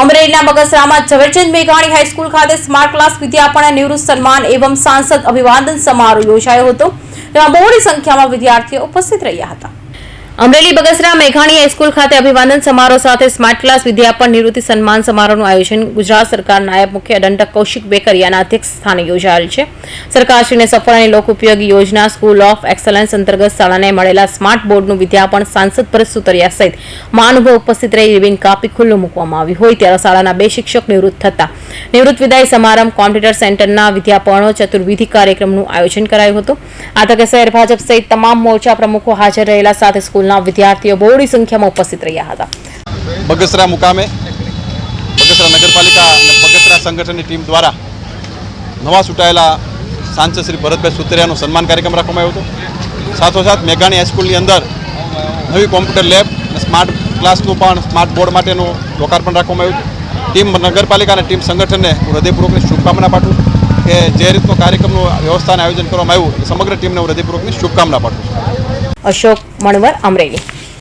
અમરેલીના બગસરામાં ઝવેરચંદ મેઘાણી હાઈસ્કૂલ ખાતે સ્માર્ટ ક્લાસ વિદ્યાપણ નિવૃત્ત સન્માન એવં સાંસદ અભિવાદન સમારોહ યોજાયો હતો. તેમાં બહોળી સંખ્યામાં વિદ્યાર્થીઓ ઉપસ્થિત રહ્યા હતા. અમરેલી બગસરા મેઘાણી હાઈસ્કૂલ ખાતે અભિવાદન સમારોહ સાથે સ્માર્ટ ક્લાસ વિદ્યાપન નિવૃત્તિ સન્માન સમારોહનું આયોજન ગુજરાત સરકાર નાયબ મુખ્ય દંડક કૌશિક બેકરિયાના અધ્યક્ષ સ્થાને યોજાયેલ છે. સરકારશ્રીને સફળ અને લોકોપયોગી યોજના સ્કૂલ ઓફ એક્સલન્સ અંતર્ગત શાળાને મળેલા સ્માર્ટ બોર્ડનું વિદ્યાપન સાંસદ પરેશ સુતરિયા સહિત મહાનુભાવ ઉપસ્થિત રહી રિબિન કાપી ખુલ્લું મૂકવામાં આવ્યું હોય ત્યારે શાળાના બે શિક્ષક નિવૃત્ત થતા નિવૃત્ત વિદાય સમારંભ કોમ્પ્યુટર સેન્ટરના વિદ્યાપનો ચતુર્વિધિ કાર્યક્રમનું આયોજન કરાયું હતું. આ તકે શહેર ભાજપ સહિત તમામ મોરચા પ્રમુખો હાજર રહેલા સાથે સ્કૂલના વિદ્યાર્થીઓ બહોળી સંખ્યામાં ઉપસ્થિત રહ્યા હતા. બગસરા મુકામે, બગસરા નગરપાલિકા અને બગસરા સંગઠનની ટીમ દ્વારા નવા ચૂંટાયેલા સાંસદ શ્રી ભરતભાઈ સુતરિયાનો સન્માન કાર્યક્રમ રાખવામાં આવ્યો હતો. સાથોસાથ મેઘાણી હાઈસ્કૂલની અંદર નવી કોમ્પ્યુટર લેબ અને સ્માર્ટ ક્લાસનું પણ સ્માર્ટ બોર્ડ માટેનું લોકાર્પણ રાખવામાં આવ્યું હતું. ટીમ નગરપાલિકા અને ટીમ સંગઠનને હું હૃદયપૂર્વકની શુભકામના પાઠવું કે જે રીતનો કાર્યક્રમનું વ્યવસ્થાને આયોજન કરવામાં આવ્યું સમગ્ર ટીમને હું હૃદયપૂર્વકની શુભકામના પાઠવું છું. અશોક મણવર અમરેલી.